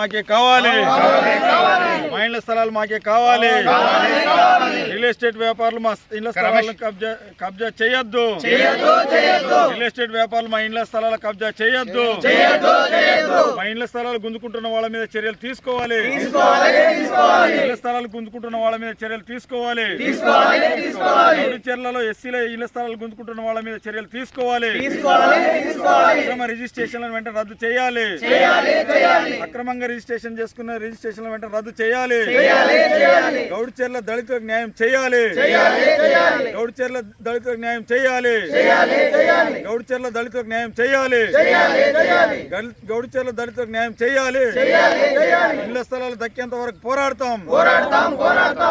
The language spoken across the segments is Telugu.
మాకే కావాలి. మా ఇళ్ళ స్థలాలు మాకే కావాలి. రియల్ ఎస్టేట్ వ్యాపారులు మా ఇళ్ళ స్థలాలను కబ్జా కబ్జా చేయొద్దు. రియల్ ఎస్టేట్ వ్యాపారులు మా ఇళ్ళ స్థలాల కబ్జా చేయొద్దు. ఇళ్ళ స్థలాలు గుంజుకుంటున్న వాళ్ళ మీద చర్యలు తీసుకోవాలి. ఇళ్ళ స్థలాలు గుంజుకుంటున్న వాళ్ళ మీద చర్యలు తీసుకోవాలి. చెర్లలో ఎస్సీల ఇళ్ళ స్థలాలు గుంజుకుంటున్న వాళ్ళ మీద చర్యలు తీసుకోవాలి. అక్రమ రిజిస్ట్రేషన్లను వెంటనే రద్దు చేయాలి. అక్రమంగా రిజిస్ట్రేషన్ చేసుకున్న రిజిస్ట్రేషన్ వెంటనే రద్దు చేయాలి. గౌడిచెర్ల దళితులకు న్యాయం చేయాలి. గౌడిచెర్ల దళితులకు న్యాయం చేయాలి. గౌడిచెర్ల దళితులకు న్యాయం చేయాలి. గల్- గౌడిచెర్ల దళితులకు న్యాయం చేయాలి. ఇళ్ళ స్థలాలు దక్కేంత వరకు పోరాడతాం.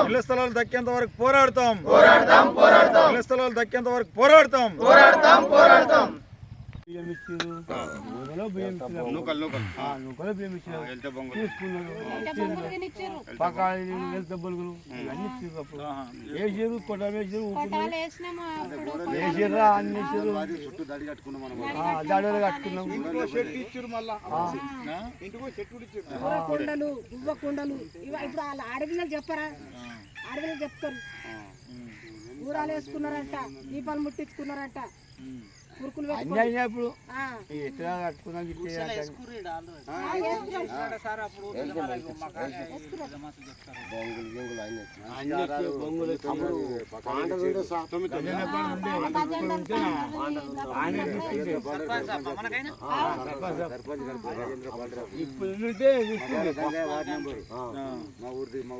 ఇళ్ళ స్థలాలు దక్కేంత వరకు పోరాడతాం. ఇళ్ళ స్థలాలు దక్కేంత వరకు పోరాడతాం. బియ్యం ఇచ్చారు బియ్యం నూకలు నూకలు బియ్యం తీసుకున్నారు బొలుగులు అన్ని ఇచ్చారు వేసారు వేసారు వేసారా అన్ని దాడిలో కట్టుకున్నాం కుండలు గువ్వ కుండలు. ఇవ ఇప్పుడు వాళ్ళ ఆడపిల్లలు చెప్పరా? ఆడపిల్లలు చెప్తారు. ఊరాలు వేసుకున్నారంట దీపాలు ముట్టించుకున్నారంట. ఎట్లా కట్టుకున్నాం మా ఊరిది మా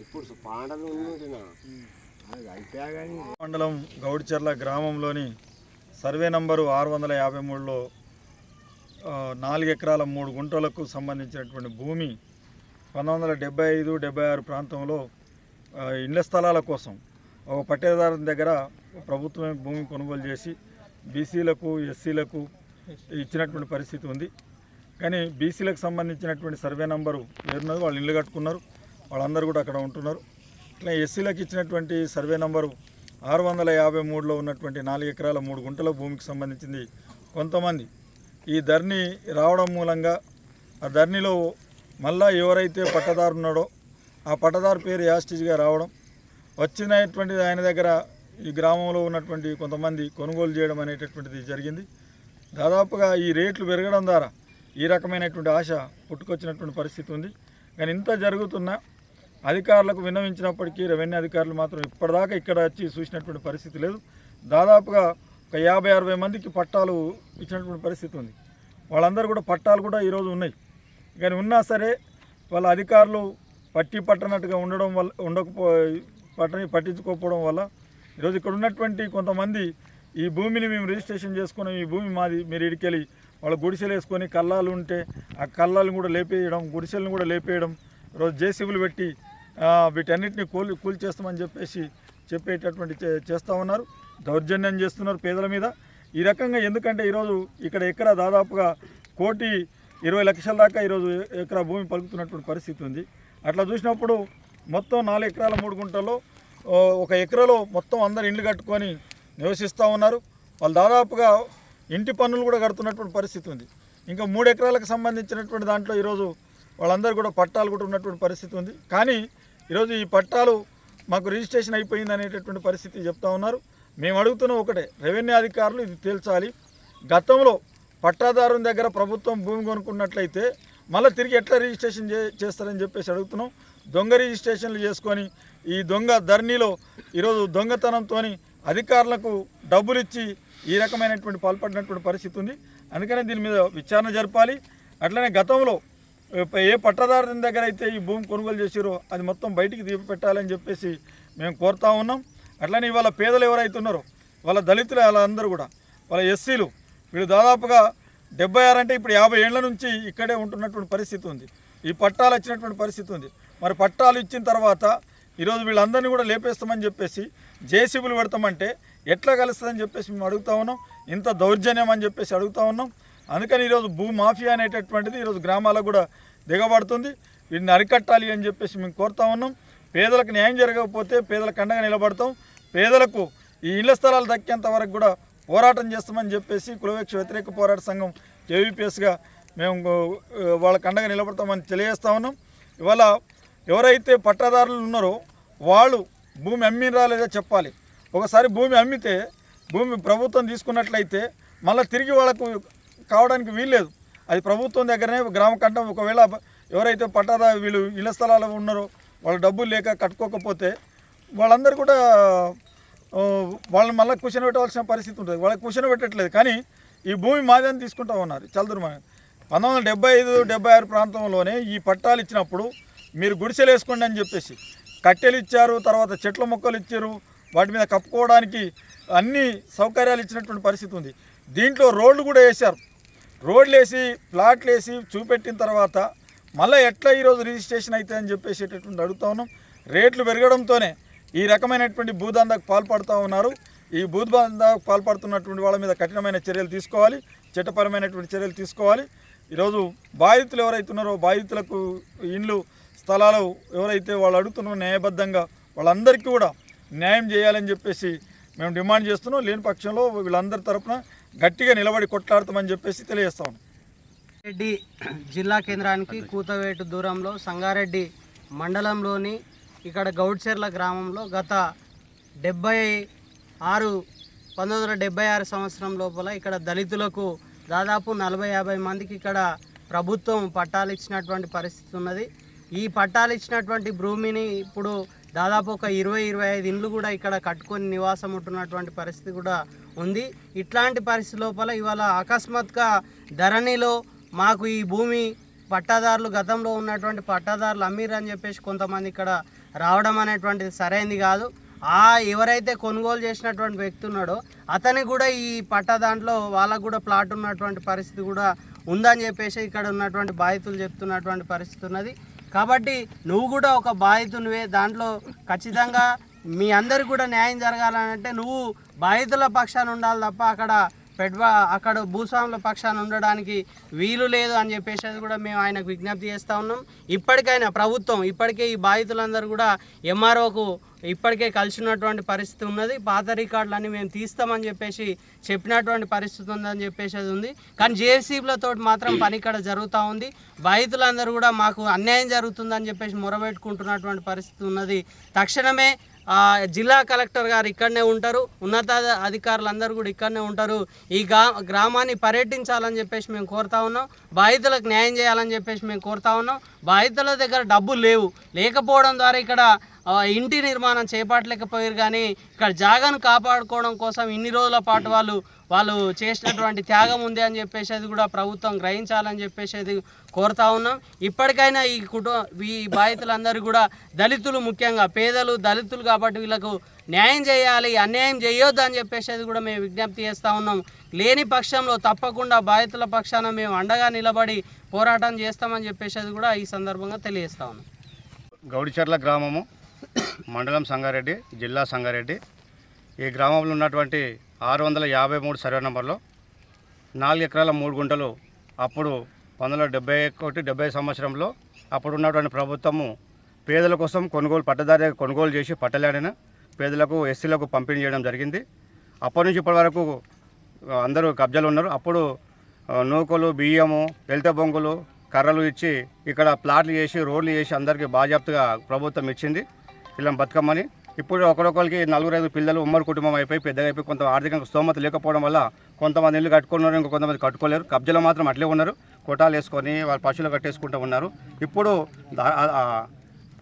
ఇప్పుడు పాండలు మండలం గౌడిచెర్ల గ్రామంలోని సర్వే నంబరు ఆరు వందల యాభై మూడులో నాలుగు ఎకరాల మూడు గుంటలకు సంబంధించినటువంటి భూమి పంతొమ్మిది వందల డెబ్బై ఐదు డెబ్బై ఆరు ప్రాంతంలో ఇండ్ల స్థలాల కోసం ఒక పట్టేదారు దగ్గర ప్రభుత్వమే భూమి కొనుగోలు చేసి బీసీలకు ఎస్సీలకు ఇచ్చినటువంటి పరిస్థితి ఉంది. కానీ బీసీలకు సంబంధించినటువంటి సర్వే నంబరు ఏరున్నది వాళ్ళు ఇల్లు కట్టుకున్నారు వాళ్ళందరూ కూడా అక్కడ ఉంటున్నారు. ఇట్లా ఎస్సీలకు ఇచ్చినటువంటి సర్వే నంబరు ఆరు వందల యాభై మూడులో ఉన్నటువంటి నాలుగు ఎకరాల మూడు గుంటల భూమికి సంబంధించింది. కొంతమంది ఈ ధర్ని రావడం మూలంగా ఆ ధర్నిలో మళ్ళా ఎవరైతే పట్టదారు ఉన్నాడో ఆ పట్టదారు పేరు యాస్టిజ్గా రావడం వచ్చినటువంటిది ఆయన దగ్గర ఈ గ్రామంలో ఉన్నటువంటి కొంతమంది కొనుగోలు చేయడం అనేటటువంటిది జరిగింది. దాదాపుగా ఈ రేట్లు పెరగడం ద్వారా ఈ రకమైనటువంటి ఆశ పుట్టుకొచ్చినటువంటి పరిస్థితి ఉంది. కానీ ఇంత జరుగుతున్నా అధికారులకు విన్నవించినప్పటికీ రెవెన్యూ అధికారులు మాత్రం ఇప్పటిదాకా ఇక్కడ వచ్చి చూసినటువంటి పరిస్థితి లేదు. దాదాపుగా ఒక యాభై అరవై మందికి పట్టాలు ఇచ్చినటువంటి పరిస్థితి ఉంది. వాళ్ళందరూ కూడా పట్టాలు కూడా ఈరోజు ఉన్నాయి. కానీ ఉన్నా సరే వాళ్ళ అధికారులు పట్టి పట్టనట్టుగా ఉండడం వల్ల ఉండకపో పట్టని పట్టించుకోకపోవడం వల్ల ఈరోజు ఇక్కడ ఉన్నటువంటి కొంతమంది ఈ భూమిని మేము రిజిస్ట్రేషన్ చేసుకుని ఈ భూమి మాది మీరు ఇడికెళ్ళి వాళ్ళ గుడిసెలు వేసుకొని కల్లాలు ఉంటే ఆ కల్లాలను కూడా లేపేయడం గుడిసెలను కూడా లేపేయడం రోజు జేసీబీలు పెట్టి వీటన్నిటిని కూలి కూలి చేస్తామని చెప్పేసి చెప్పేటటువంటి చే- చేస్తూ ఉన్నారు. దౌర్జన్యం చేస్తున్నారు పేదల మీద. ఈ రకంగా ఎందుకంటే ఈరోజు ఇక్కడ ఎక్కడ దాదాపుగా కోటి ఇరవై లక్షల దాకా ఈరోజు ఎకరా భూమి పలుకుతున్నటువంటి పరిస్థితి ఉంది. అట్లా చూసినప్పుడు మొత్తం నాలుగు ఎకరాల మూడు గుంటల్లో ఒక ఎకరాలో మొత్తం అందరు ఇండ్లు కట్టుకొని నివసిస్తూ ఉన్నారు. వాళ్ళు దాదాపుగా ఇంటి పన్నులు కూడా కడుతున్నటువంటి పరిస్థితి ఉంది. ఇంకా మూడు ఎకరాలకు సంబంధించినటువంటి దాంట్లో ఈరోజు వాళ్ళందరూ కూడా పట్టాలు కూడా ఉన్నటువంటి పరిస్థితి ఉంది. కానీ ఈరోజు ఈ పట్టాలు మాకు రిజిస్ట్రేషన్ అయిపోయింది అనేటటువంటి పరిస్థితి చెప్తా ఉన్నారు. మేము అడుగుతున్న ఒకటే రెవెన్యూ అధికారులు ఇది తేల్చాలి. గతంలో పట్టాదారుని దగ్గర ప్రభుత్వం భూమి కొనుక్కున్నట్లయితే మళ్ళీ తిరిగి ఎట్లా రిజిస్ట్రేషన్ చే చేస్తారని చెప్పేసి అడుగుతున్నాం. దొంగ రిజిస్ట్రేషన్లు చేసుకొని ఈ దొంగ ధరణిలో ఈరోజు దొంగతనంతో అధికారులకు డబ్బులు ఇచ్చి ఈ రకమైనటువంటి పాల్పడినటువంటి పరిస్థితి ఉంది. అందుకనే దీని మీద విచారణ జరపాలి. అట్లనే గతంలో ఏ పట్టదారుని దగ్గర అయితే ఈ భూమి కొనుగోలు చేసిరో అది మొత్తం బయటికి తీపి పెట్టాలని చెప్పేసి మేము కోరుతా ఉన్నాం. అట్లనే ఇవాళ పేదలు ఎవరైతే ఉన్నారో వాళ్ళ దళితులు వాళ్ళందరూ కూడా వాళ్ళ ఎస్సీలు వీళ్ళు దాదాపుగా డెబ్బై ఆరు అంటే ఇప్పుడు యాభై ఏళ్ళ నుంచి ఇక్కడే ఉంటున్నటువంటి పరిస్థితి ఉంది. ఈ పట్టాలు వచ్చినటువంటి పరిస్థితి ఉంది. మరి పట్టాలు ఇచ్చిన తర్వాత ఈరోజు వీళ్ళందరినీ కూడా లేపేస్తామని చెప్పేసి జేసీబీలు పెడతామంటే ఎట్లా కలుస్తుందని చెప్పేసి మేము అడుగుతా ఉన్నాం. ఇంత దౌర్జన్యం అని చెప్పేసి అడుగుతా ఉన్నాం. అందుకని ఈరోజు భూ మాఫియా అనేటటువంటిది ఈరోజు గ్రామాలకు కూడా దిగబడుతుంది. వీటిని అరికట్టాలి అని చెప్పేసి మేము కోరుతా ఉన్నాం. పేదలకు న్యాయం జరగకపోతే పేదలకు అండగా నిలబడతాం. పేదలకు ఈ ఇళ్ళ స్థలాలు దక్కేంత వరకు కూడా పోరాటం చేస్తామని చెప్పేసి కులవేక్ష వ్యతిరేక పోరాట సంఘం కేవీపీఎస్గా మేము వాళ్ళ కండగా నిలబడతామని తెలియజేస్తా ఉన్నాం. ఇవాళ ఎవరైతే పట్టాదారులు ఉన్నారో వాళ్ళు భూమి అమ్మినరా లేదా చెప్పాలి. ఒకసారి భూమి అమ్మితే భూమి ప్రభుత్వం తీసుకున్నట్లయితే మళ్ళీ తిరిగి వాళ్ళకు కావడానికి వీల్లేదు. అది ప్రభుత్వం దగ్గరనే గ్రామ కంఠం ఒకవేళ ఎవరైతే పట్టాదా వీళ్ళు ఇళ్ళ స్థలాలు ఉన్నారో వాళ్ళు డబ్బులు లేక కట్టుకోకపోతే వాళ్ళందరూ కూడా వాళ్ళని మళ్ళీ కూర్చోబెట్టవలసిన పరిస్థితి ఉంటుంది. వాళ్ళకి కూర్చోబెట్టట్లేదు. పెట్టట్లేదు కానీ ఈ భూమి మాదని తీసుకుంటా ఉన్నారు. చల్దురు పంతొమ్మిది వందల డెబ్బై ఐదు డెబ్బై ఆరు ప్రాంతంలోనే ఈ పట్టాలు ఇచ్చినప్పుడు మీరు గుడిసెలు వేసుకోండి అని చెప్పేసి కట్టెలు ఇచ్చారు తర్వాత చెట్ల మొక్కలు ఇచ్చారు వాటి మీద కప్పుకోవడానికి అన్ని సౌకర్యాలు ఇచ్చినటువంటి పరిస్థితి ఉంది. దీంట్లో రోడ్లు కూడా వేశారు. రోడ్లు వేసి వేసి చూపెట్టిన తర్వాత మళ్ళీ ఎట్లా ఈరోజు రిజిస్ట్రేషన్ అయితే అని చెప్పేసేటటువంటి అడుగుతా ఉన్నాం. రేట్లు పెరగడంతోనే ఈ రకమైనటువంటి భూదందాకు పాల్పడుతూ ఉన్నారు. ఈ భూదందాకు పాల్పడుతున్నటువంటి వాళ్ళ మీద కఠినమైన చర్యలు తీసుకోవాలి. చట్టపరమైనటువంటి చర్యలు తీసుకోవాలి. ఈరోజు బాధితులు ఎవరైతే ఉన్నారో బాధితులకు ఇండ్లు స్థలాలు ఎవరైతే వాళ్ళు అడుగుతున్నారో న్యాయబద్ధంగా వాళ్ళందరికీ కూడా న్యాయం చేయాలని చెప్పేసి మేము డిమాండ్ చేస్తున్నాం. లేని పక్షంలో వీళ్ళందరి తరపున గట్టిగా నిలబడి కొట్లాడతామని చెప్పేసి తెలియజేస్తాం రెడ్డి జిల్లా కేంద్రానికి కూతవేటు దూరంలో సంగారెడ్డి మండలంలోని ఇక్కడ గౌడ్చెర్ల గ్రామంలో గత డెబ్బై ఆరు పంతొమ్మిది వందల డెబ్బై ఆరు సంవత్సరం లోపల ఇక్కడ దళితులకు దాదాపు నలభై యాభై మందికి ఇక్కడ ప్రభుత్వం పట్టాలు ఇచ్చినటువంటి పరిస్థితి ఉన్నది. ఈ పట్టాలు ఇచ్చినటువంటి భూమిని ఇప్పుడు దాదాపు ఒక ఇరవై ఇరవై ఐదు ఇండ్లు కూడా ఇక్కడ కట్టుకొని నివాసం ఉంటున్నటువంటి పరిస్థితి కూడా ఉంది. ఇట్లాంటి పరిస్థితి లోపల ఇవాళ అకస్మాత్గా ధరణిలో మాకు ఈ భూమి పట్టాదారులు గతంలో ఉన్నటువంటి పట్టాదారులు అమ్మిర్రు అని చెప్పేసి కొంతమంది ఇక్కడ రావడం అనేటువంటిది సరైంది కాదు. ఆ ఎవరైతే కొనుగోలు చేసినటువంటి వ్యక్తి ఉన్నాడో అతనికి కూడా ఈ పట్టాదాంట్లో వాళ్ళకు కూడా ప్లాట్ ఉన్నటువంటి పరిస్థితి కూడా ఉందని చెప్పేసి ఇక్కడ ఉన్నటువంటి బాధితులు చెప్తున్నటువంటి పరిస్థితి ఉన్నది. కాబట్టి నువ్వు కూడా ఒక బాధితునివే. దాంట్లో ఖచ్చితంగా మీ అందరికి కూడా న్యాయం జరగాలనంటే నువ్వు బాధితుల పక్షాన ఉండాలి తప్ప అక్కడ పెడ్వా అక్కడ భూస్వాముల పక్షాన ఉండడానికి వీలు లేదు అని చెప్పేసి అది కూడా మేము ఆయనకు విజ్ఞప్తి చేస్తూ ఉన్నాం. ఇప్పటికైనా ప్రభుత్వం ఇప్పటికే ఈ బాధితులందరూ కూడా ఎంఆర్ఓకు ఇప్పటికే కలిసినటువంటి పరిస్థితి ఉన్నది. పాత రికార్డులన్నీ మేము తీస్తామని చెప్పేసి చెప్పినటువంటి పరిస్థితి ఉందని చెప్పేసి అది ఉంది. కానీ జేసీబీలతో మాత్రం పని ఇక్కడ జరుగుతూ ఉంది. బాధితులందరూ కూడా మాకు అన్యాయం జరుగుతుందని చెప్పేసి మొరబెట్టుకుంటున్నటువంటి పరిస్థితి ఉన్నది. తక్షణమే జిల్లా కలెక్టర్ గారు ఇక్కడనే ఉంటారు. ఉన్నత అధికారులందరూ కూడా ఇక్కడనే ఉంటారు. ఈ గ్రామాన్ని పర్యటించాలని చెప్పేసి మేము కోరుతా ఉన్నాం. బాధితులకు న్యాయం చేయాలని చెప్పేసి మేము కోరుతా ఉన్నాం. బాధితుల దగ్గర డబ్బులు లేవు. లేకపోవడం ద్వారా ఇక్కడ ఇంటి నిర్మాణం చేపట్టలేకపోయారు కానీ ఇక్కడ జాగాను కాపాడుకోవడం కోసం ఇన్ని రోజుల పాటు వాళ్ళు వాళ్ళు చేసినటువంటి త్యాగం ఉంది అని చెప్పేసి అది కూడా ప్రభుత్వం గ్రహించాలని చెప్పేసి అది కోరుతా ఉన్నాం. ఇప్పటికైనా ఈ కుటుంబ ఈ బాధితులందరూ కూడా దళితులు ముఖ్యంగా పేదలు దళితులు కాబట్టి వీళ్ళకు న్యాయం చేయాలి అన్యాయం చేయొద్దు అని చెప్పేసి కూడా మేము విజ్ఞప్తి చేస్తూ ఉన్నాం. లేని పక్షంలో తప్పకుండా బాధితుల పక్షాన మేము అండగా నిలబడి పోరాటం చేస్తామని చెప్పేసి కూడా ఈ సందర్భంగా తెలియజేస్తా ఉన్నాం. గౌడిచర్ల గ్రామము మండలం సంగారెడ్డి జిల్లా సంగారెడ్డి. ఈ గ్రామంలో ఉన్నటువంటి ఆరు వందల యాభై మూడు సర్వే నంబర్లో నాలుగు ఎకరాల మూడు గుంటలు అప్పుడు పంతొమ్మిది వందల డెబ్బై ఒకటి డెబ్బై సంవత్సరంలో అప్పుడు ఉన్నటువంటి ప్రభుత్వము పేదల కోసం కొనుగోలు పట్టదారి కొనుగోలు చేసి పట్టలేడన పేదలకు ఎస్సీలకు పంపిణీ చేయడం జరిగింది. అప్పటి నుంచి ఇప్పటి వరకు అందరూ కబ్జాలు ఉన్నారు. అప్పుడు నూకలు బియ్యము వెళ్తే బొంగులు కర్రలు ఇచ్చి ఇక్కడ ప్లాట్లు చేసి రోడ్లు చేసి అందరికీ బాజాప్తుగా ప్రభుత్వం ఇచ్చింది. ఇలా బతుకమ్మని. ఇప్పుడు ఒకరొకరికి నలుగురు ఐదు పిల్లలు ఉమ్మడి కుటుంబం అయిపోయి పెద్దగా అయిపోయి కొంత ఆర్థికంగా స్తోమత లేకపోవడం వల్ల కొంతమంది ఇల్లు కట్టుకున్నారు ఇంకొంతమంది కొంతమంది కట్టుకోలేరు. కబ్జాలో మాత్రం అట్లే ఉన్నారు. కొటాలు వేసుకొని వాళ్ళ పశువులు కట్టేసుకుంటూ ఉన్నారు. ఇప్పుడు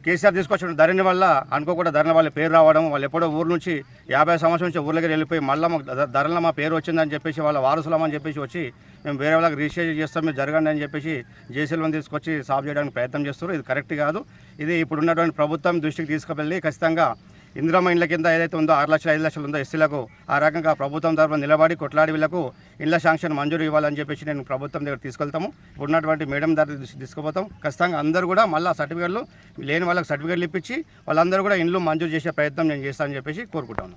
కేసీఆర్ తీసుకొచ్చిన ధరణి వల్ల అనుకోకుండా ధరణ వాళ్ళ పేరు రావడం వాళ్ళు ఎప్పుడో ఊరు నుంచి యాభై సంవత్సరం నుంచి ఊర్లకి వెళ్ళిపోయి మళ్ళీ మాకు ధరణ మా పేరు వచ్చిందని చెప్పేసి వాళ్ళ వారసులమని చెప్పేసి వచ్చి మేము వేరే వాళ్ళకి రిజిస్టర్ చేస్తాం మీరు జరగండి అని చెప్పేసి జేసీలను తీసుకొచ్చి సాఫ్ చేయడానికి ప్రయత్నం చేస్తారు ఇది కరెక్ట్ కాదు. ఇది ఇప్పుడు ఉన్నటువంటి ప్రభుత్వం దృష్టికి తీసుకువెళ్ళి ఖచ్చితంగా ఇందిరమ్మ ఇండ్ల కింద ఏదైతే ఉందో ఆరు లక్షలు ఐదు లక్షలు ఉందో ఎస్సీలకు ఆ రకంగా ప్రభుత్వం తరఫున నిలబడి కొట్లాడి వీళ్ళకు ఇళ్ళ శాంక్షన్ మంజూరు ఇవ్వాలని చెప్పేసి నేను ప్రభుత్వం దగ్గర తీసుకెళ్తాము. ఇప్పుడు ఉన్నటువంటి మేడం దగ్గర తీసు- తీసుకుపోతాం. ఖచ్చితంగా అందరూ కూడా మళ్ళీ సర్టిఫికేట్లు లేని వాళ్ళకి సర్టిఫికేట్లు ఇప్పించి వాళ్ళందరూ కూడా ఇండ్లు మంజూరు చేసే ప్రయత్నం నేను చేస్తానని చెప్పేసి కోరుకుంటాను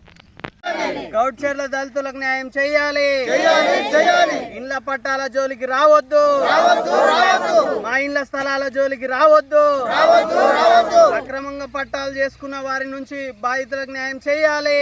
దళితులకు న్యాయం చేయాలి. ఇండ్ల పట్టాల జోలికి రావద్దు. మా ఇండ్ల స్థలాల జోలికి రావద్దు. అక్రమంగా పట్టాలు చేసుకున్న వారి నుంచి బాధితులకు న్యాయం చేయాలి.